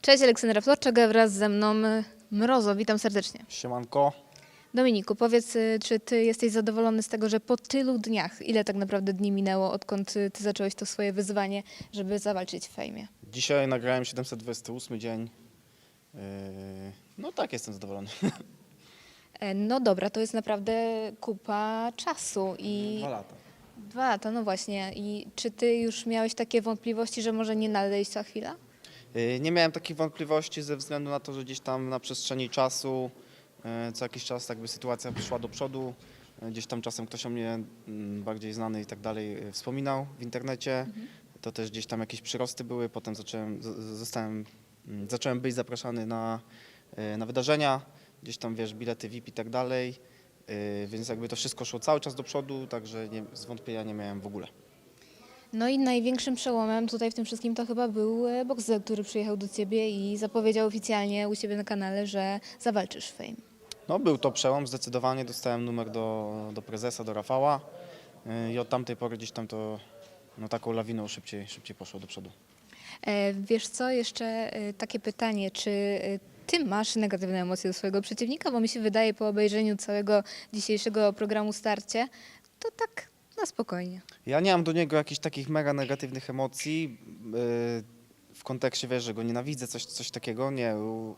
Cześć, Aleksandra Florczak wraz ze mną y, Mrozo. Witam serdecznie. Siemanko. Dominiku, powiedz, y, czy ty jesteś zadowolony z tego, że po tylu dniach, ile tak naprawdę dni minęło, odkąd y, ty zacząłeś to swoje wyzwanie, żeby zawalczyć w fejmie? Dzisiaj nagrałem 728 dzień. Yy, No tak, jestem zadowolony. E, No dobra, to jest naprawdę kupa czasu i Dwa lata. dwa lata, no właśnie. I czy ty już miałeś takie wątpliwości, że może nie nadejść ta chwila? Yy, Nie miałem takich wątpliwości ze względu na to, że gdzieś tam na przestrzeni czasu, yy, co jakiś czas jakby sytuacja szła do przodu. Yy, Gdzieś tam czasem ktoś o mnie mm, bardziej znany i tak dalej wspominał w internecie. To też gdzieś tam jakieś przyrosty były. Potem zacząłem, zostałem, mm, zacząłem być zapraszany na, na wydarzenia. Gdzieś tam wiesz, bilety VIP i tak dalej. Więc jakby to wszystko szło cały czas do przodu, także nie, zwątpienia nie miałem w ogóle. No i największym przełomem tutaj w tym wszystkim to chyba był e, Boxer, który przyjechał do ciebie i zapowiedział oficjalnie u siebie na kanale, że zawalczysz Fame. No był to przełom, zdecydowanie dostałem numer do, do prezesa, do Rafała yy, i od tamtej pory gdzieś tam to no, taką lawiną szybciej, szybciej poszło do przodu. E, Wiesz co, jeszcze e, takie pytanie, czy e, ty masz negatywne emocje do swojego przeciwnika? Bo mi się wydaje po obejrzeniu całego dzisiejszego programu Starcie, to tak na spokojnie. Ja nie mam do niego jakichś takich mega negatywnych emocji yy, w kontekście, wiesz, że go nienawidzę, coś, coś takiego, nie. U-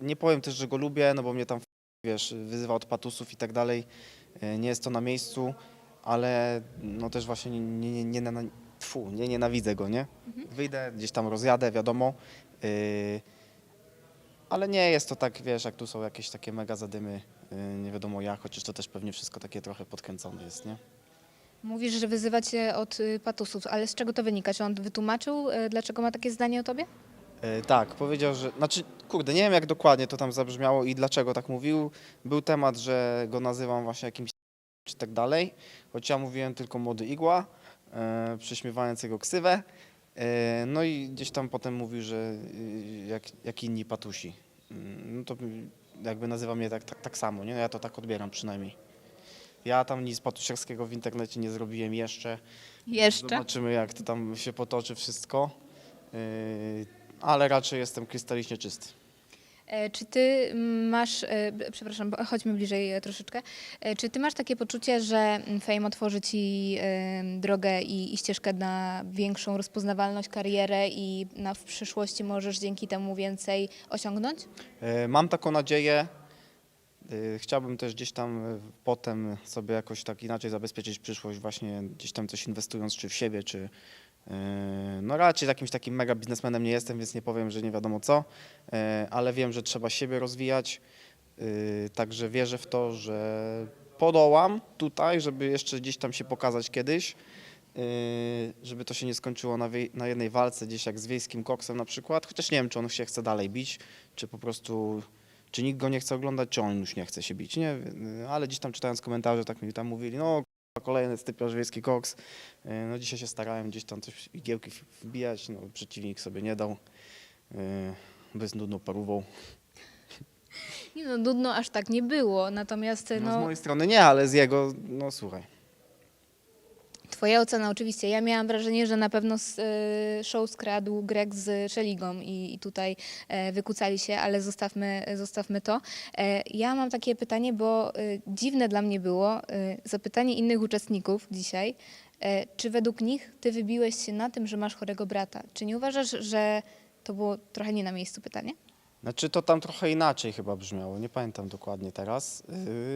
Nie powiem też, że go lubię, no bo mnie tam, wiesz, wyzywa od patusów i tak dalej, Yy, nie jest to na miejscu, ale no też właśnie nie, nie, nie, nie, na- tfu, nie nienawidzę go, nie? Wyjdę, gdzieś tam rozjadę, wiadomo, yy, ale nie jest to tak, wiesz, jak tu są jakieś takie mega zadymy, yy, nie wiadomo jak, chociaż to też pewnie wszystko takie trochę podkręcone jest, nie? Mówisz, że wyzywa cię od y, patusów, ale z czego to wynika? Czy on wytłumaczył, e, dlaczego ma takie zdanie o tobie? E, Tak, powiedział, że. Znaczy, kurde, nie wiem jak dokładnie to tam zabrzmiało i dlaczego tak mówił. Był temat, że go nazywam właśnie jakimś czy tak dalej, choć ja mówiłem tylko młody igła, e, prześmiewając jego ksywę. E, no i gdzieś tam potem mówił, że y, jak, jak inni patusi. Mm, No to jakby nazywa mnie tak, tak, tak samo, nie? Ja to tak odbieram przynajmniej. Ja tam nic patusiarskiego w internecie nie zrobiłem jeszcze. Jeszcze? Zobaczymy, jak to tam się potoczy wszystko. Yy, ale raczej jestem krystalicznie czysty. E, Czy ty masz, e, przepraszam, chodźmy bliżej e, troszeczkę, czy ty masz takie poczucie, że Fame otworzy ci drogę i, i ścieżkę na większą rozpoznawalność, karierę i na, w przyszłości możesz dzięki temu więcej osiągnąć? Mam taką nadzieję. Chciałbym też gdzieś tam potem sobie jakoś tak inaczej zabezpieczyć przyszłość, właśnie gdzieś tam coś inwestując, czy w siebie, czy. Yy, No raczej jakimś takim mega biznesmenem nie jestem, więc nie powiem, że nie wiadomo co, yy, ale wiem, że trzeba siebie rozwijać. Yy, Także wierzę w to, że podołam tutaj, żeby jeszcze gdzieś tam się pokazać kiedyś. Żeby to się nie skończyło na, na jednej walce, gdzieś jak z wiejskim koksem na przykład. Chociaż nie wiem, czy on się chce dalej bić, czy po prostu, czy nikt go nie chce oglądać, czy on już nie chce się bić, nie? Ale gdzieś tam czytając komentarze, tak mi tam mówili, no kolejny stypiarz wiejski koks. Yy, No dzisiaj się starałem gdzieś tam coś igiełki wbijać, no przeciwnik sobie nie dał. Yy, Bez nudną parówą. Nie no, nudno aż tak nie było, natomiast No, z no, mojej strony nie, ale z jego, no słuchaj. Twoja ocena oczywiście. Ja miałam wrażenie, że na pewno e, show skradł Greg z Szeligą i, i tutaj e, wykucali się, ale zostawmy, zostawmy to. E, Ja mam takie pytanie, bo dziwne dla mnie było zapytanie innych uczestników dzisiaj, czy według nich ty wybiłeś się na tym, że masz chorego brata? Czy nie uważasz, że to było trochę nie na miejscu pytanie? Znaczy to tam trochę inaczej chyba brzmiało, nie pamiętam dokładnie teraz. Yy,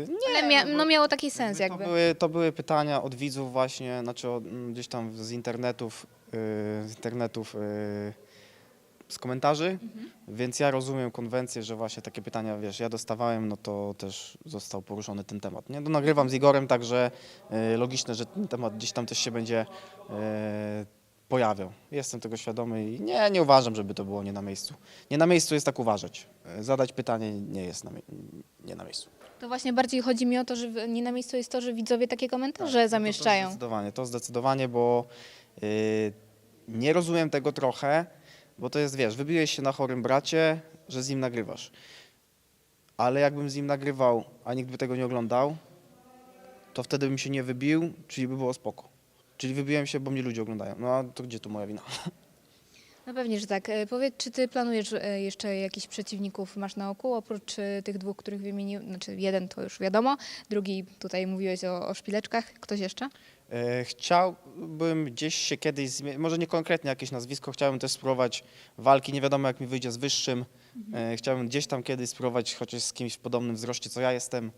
nie, Ale mia- no no miało taki sens To jakby. były, to były pytania od widzów właśnie, znaczy od, mm, gdzieś tam z internetów, yy, z internetów, yy, z komentarzy, Mhm. więc ja rozumiem konwencję, że właśnie takie pytania, wiesz, ja dostawałem, no to też został poruszony ten temat. Nie? No, nagrywam z Igorem, także yy, logiczne, że ten temat gdzieś tam też się będzie yy, pojawiał. Jestem tego świadomy i nie, nie uważam, żeby to było nie na miejscu. Nie na miejscu jest tak uważać. Yy, Zadać pytanie nie jest na, nie na miejscu. To właśnie bardziej chodzi mi o to, że nie na miejscu jest to, że widzowie takie komentarze Tak, no to- zamieszczają. To zdecydowanie, to zdecydowanie, bo y, nie rozumiem tego trochę, bo to jest, wiesz, wybiłeś się na chorym bracie, że z nim nagrywasz. Ale jakbym z nim nagrywał, a nikt by tego nie oglądał, to wtedy bym się nie wybił, czyli by było spoko. Czyli wybiłem się, bo mnie ludzie oglądają. No a to gdzie tu moja wina? No pewnie, że tak. E, Powiedz, czy ty planujesz e, jeszcze jakichś przeciwników masz na oku, oprócz e, tych dwóch, których wymienił, znaczy jeden to już wiadomo, drugi tutaj mówiłeś o, o szpileczkach, ktoś jeszcze? E, Chciałbym gdzieś się kiedyś, zmie- może nie konkretnie jakieś nazwisko, chciałbym też spróbować walki, nie wiadomo jak mi wyjdzie z wyższym. E, Chciałbym gdzieś tam kiedyś spróbować chociaż z kimś w podobnym wzroście, co ja jestem.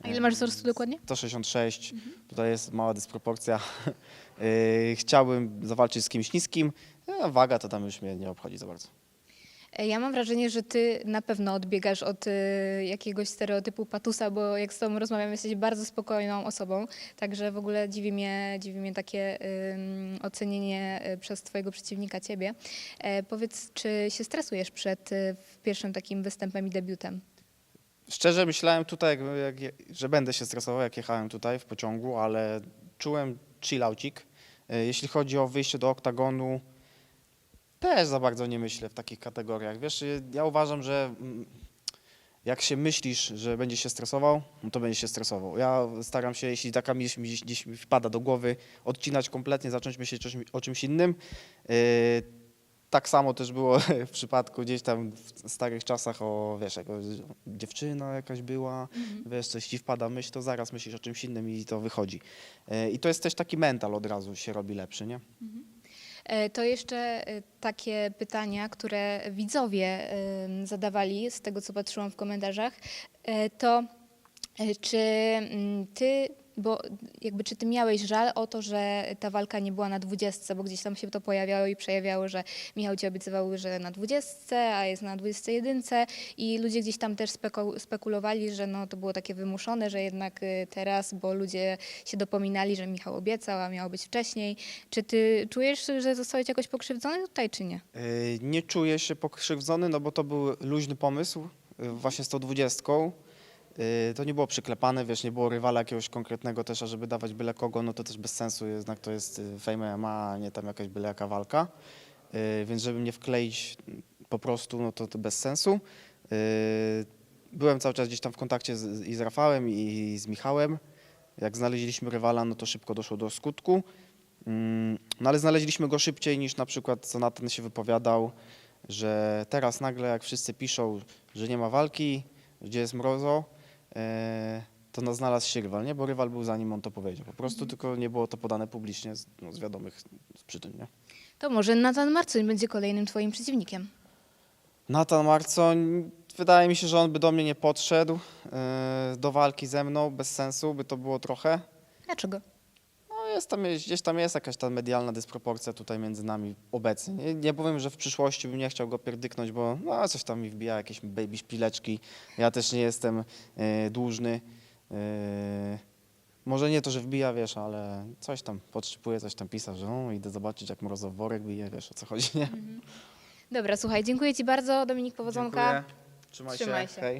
A ile masz wzrostu dokładnie? 166, tutaj jest mała dysproporcja. E, Chciałbym zawalczyć z kimś niskim, a waga to tam już mnie nie obchodzi za bardzo. E, Ja mam wrażenie, że ty na pewno odbiegasz od e, jakiegoś stereotypu patusa, bo jak z tobą rozmawiam, jesteś bardzo spokojną osobą, także w ogóle dziwi mnie, dziwi mnie takie ocenienie e, przez twojego przeciwnika ciebie. E, powiedz, czy się stresujesz przed pierwszym takim występem i debiutem? Szczerze myślałem tutaj, jak, jak, że będę się stresował, jak jechałem tutaj w pociągu, ale czułem chillaucik. E, Jeśli chodzi o wyjście do oktagonu, też za bardzo nie myślę w takich kategoriach. Wiesz, y, ja uważam, że mm, jak się myślisz, że będziesz się stresował, no to będziesz się stresował. Ja staram się, jeśli taka myśl mi gdzieś, gdzieś mi wpada do głowy, odcinać kompletnie, zacząć myśleć o czymś, o czymś innym. Tak samo też było w przypadku gdzieś tam w starych czasach o, wiesz, jako dziewczyna jakaś była, wiesz, coś ci wpada myśl, to zaraz myślisz o czymś innym i to wychodzi. Y, I to jest też taki mental od razu się robi lepszy, nie? E, To jeszcze e, takie pytania, które widzowie zadawali, z tego co patrzyłam w komentarzach, e, to e, czy mm, ty, bo jakby czy ty miałeś żal o to, że ta walka nie była na dwudziestce, bo gdzieś tam się to pojawiało i przejawiało, że Michał ci obiecywał, że na dwudziestce, a jest na dwudziestce jedynce i ludzie gdzieś tam też speku- spekulowali, że no to było takie wymuszone, że jednak y, teraz, bo ludzie się dopominali, że Michał obiecał, a miało być wcześniej. Czy ty czujesz, że zostałeś jakoś pokrzywdzony tutaj, czy nie? Y, Nie czuję się pokrzywdzony, no bo to był luźny pomysł, y, właśnie z tą dwudziestką. Y, To nie było przyklepane, wiesz, nie było rywala jakiegoś konkretnego też, a żeby dawać byle kogo, no to też bez sensu, jednak to jest y, Fame MMA, a nie tam jakaś byle jaka walka. Y, Więc żeby mnie wkleić po prostu, no to, to bez sensu. Byłem cały czas gdzieś tam w kontakcie z, i z Rafałem, i z Michałem. Jak znaleźliśmy rywala, no to szybko doszło do skutku. Mm, No ale znaleźliśmy go szybciej niż na przykład co Nathan się wypowiadał, że teraz nagle jak wszyscy piszą, że nie ma walki, gdzie jest Mrozo, to no znalazł się rywal, nie? Bo rywal był zanim on to powiedział. Po prostu tylko nie było to podane publicznie z, no, z wiadomych przyczyn, nie? To może Nathan Marcoń będzie kolejnym twoim przeciwnikiem. Nathan Marcoń, wydaje mi się, że on by do mnie nie podszedł e, do walki ze mną, bez sensu by to było trochę. Dlaczego? Jest tam, gdzieś tam jest jakaś ta medialna dysproporcja tutaj między nami obecnie. Nie, nie powiem, że w przyszłości bym nie chciał go pierdyknąć, bo no, coś tam mi wbija, jakieś baby szpileczki. Ja też nie jestem e, dłużny. E, może nie to, że wbija, wiesz, ale coś tam podszczypuje, coś tam pisał, że o, idę zobaczyć, jak mrozow worek bije, wiesz, o co chodzi, nie? Dobra, słuchaj, dziękuję ci bardzo. Dominik Powodzonka. Dziękuję. Trzymaj, Trzymaj się. się. Hej.